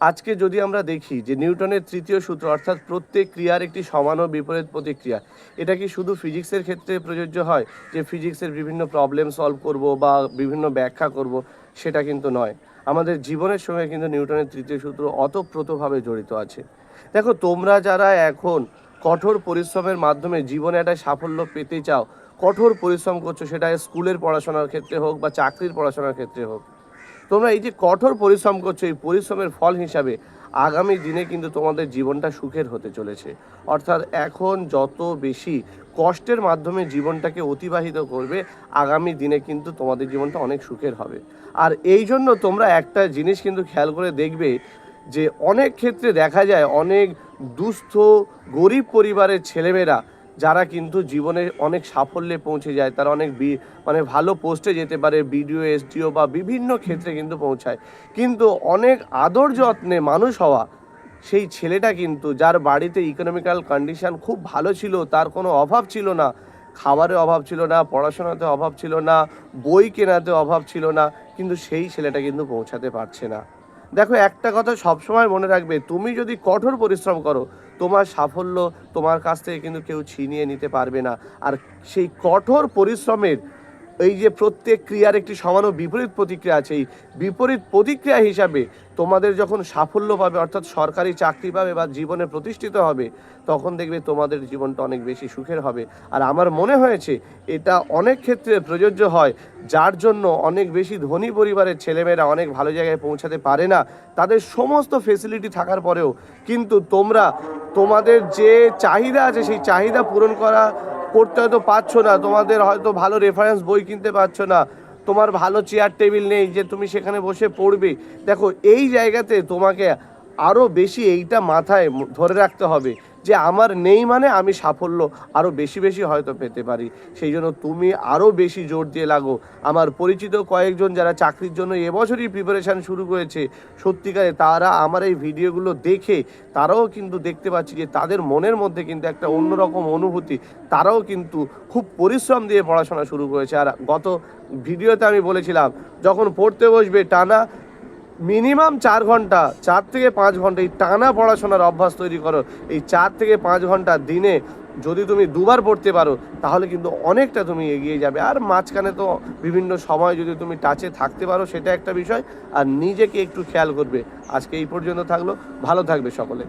আজকে যদি আমরা দেখি যে নিউটনের তৃতীয় সূত্র অর্থাৎ প্রত্যেক ক্রিয়ার একটি সমান ও বিপরীত প্রতিক্রিয়া, এটা কি শুধু ফিজিক্সের ক্ষেত্রে প্রযোজ্য হয় যে ফিজিক্সের বিভিন্ন প্রবলেম সলভ করব বা বিভিন্ন ব্যাখ্যা করব? সেটা কিন্তু নয়। আমাদের জীবনের সঙ্গে কিন্তু নিউটনের তৃতীয় সূত্র অতপ্রতভাবে জড়িত আছে। দেখো, তোমরা যারা এখন কঠোর পরিশ্রমের মাধ্যমে জীবনে একটা সাফল্য পেতে চাও, কঠোর পরিশ্রম করছ, সেটা স্কুলের পড়াশোনার ক্ষেত্রে হোক বা চাকরির পড়াশোনার ক্ষেত্রে হোক তোমরা এই যে কঠোর পরিশ্রম করছ, এই পরিশ্রমের ফল হিসাবে আগামী দিনে কিন্তু তোমাদের জীবনটা সুখের হতে চলেছে। অর্থাৎ এখন যত বেশি কষ্টের মাধ্যমে জীবনটাকে অতিবাহিত করবে, আগামী দিনে কিন্তু তোমাদের জীবনটা অনেক সুখের হবে। আর এই জন্য তোমরা একটা জিনিস কিন্তু খেয়াল করে দেখবে যে অনেক ক্ষেত্রে দেখা যায় অনেক দুস্থ, গরিব পরিবারের ছেলেমেয়েরা যারা কিন্তু জীবনে অনেক সাফল্যে পৌঁছে যায়, তারা অনেক মানে ভালো পোস্টে যেতে পারে বিডিও এসডিও বা বিভিন্ন ক্ষেত্রে কিন্তু পৌঁছায়। কিন্তু অনেক আদর যত্নে মানুষ হওয়া, সেই ছেলেটা কিন্তু, যার বাড়িতে ইকোনমিক্যাল কন্ডিশন খুব ভালো ছিল, তার কোনো অভাব ছিল না। খাবারের অভাব ছিল না, পড়াশোনাতে অভাব ছিল না, বই কেনাতে অভাব ছিল না, কিন্তু সেই ছেলেটা কিন্তু পৌঁছাতে পারছে না। দেখো, একটা কথা সবসময় মনে রাখবে, তুমি যদি কঠোর পরিশ্রম করো তোমার সাফল্য তোমার কাছ থেকে কিন্তু কেউ ছিনিয়ে নিতে পারবে না। আর সেই কঠোর পরিশ্রমের এই যে প্রত্যেক ক্রিয়ার একটি সমান বিপরীত প্রতিক্রিয়া আছে, এই বিপরীত প্রতিক্রিয়া হিসাবে তোমাদের যখন সাফল্য পাবে, অর্থাৎ সরকারি চাকরি পাবে বা জীবনে প্রতিষ্ঠিত হবে, তখন দেখবে তোমাদের জীবনটা অনেক বেশি সুখের হবে। আর আমার মনে হয়েছে, এটা অনেক ক্ষেত্রে প্রযোজ্য হয়, যার জন্য অনেক বেশি ধনী পরিবারের ছেলেমেয়েরা অনেক ভালো জায়গায় পৌঁছাতে পারে না। তাদের সমস্ত ফেসিলিটি থাকার পরেও কিন্তু তোমরা তোমাদের যে চাহিদা আছে, সেই চাহিদা পূরণ করা করতে হয়তো পারছ না। তোমাদের হয়তো ভালো রেফারেন্স বই কিনতে পারছ না। তোমার ভালো চেয়ার টেবিল নেই যে তুমি সেখানে বসে পড়বে। দেখো, এই জায়গাতে তোমাকে আরও বেশি এইটা মাথায় ধরে রাখতে হবে। যে আমার নেই মানে আমি সাফল্য আরও বেশি বেশি হয়তো পেতে পারি। সেই জন্য তুমি আরও বেশি জোর দিয়ে লাগো। আমার পরিচিত কয়েকজন যারা চাকরির জন্য এবছরই প্রিপারেশান শুরু করেছে, সত্যিকারে তারা আমার এই ভিডিওগুলো দেখে তারাও কিন্তু দেখতে পাচ্ছি যে তাদের মনের মধ্যে কিন্তু একটা অন্যরকম অনুভূতি, তারাও কিন্তু খুব পরিশ্রম দিয়ে পড়াশোনা শুরু করেছে। আর গত ভিডিওতে আমি বলেছিলাম, যখন পড়তে বসবে টানা মিনিমাম চার ঘণ্টা, চার থেকে পাঁচ ঘণ্টা, এই টানা পড়াশোনার অভ্যাস তৈরি করো। এই চার থেকে পাঁচ ঘণ্টা দিনে যদি তুমি দুবার পড়তে পারো, তাহলে কিন্তু অনেকটা তুমি এগিয়ে যাবে। আর মাঝখানে তো বিভিন্ন সময় যদি তুমি টাচে থাকতে পারো, সেটা একটা বিষয়। আর নিজেকে একটু খেয়াল করবে। আজকে এই পর্যন্ত থাকল। ভালো থাকবে সকলে।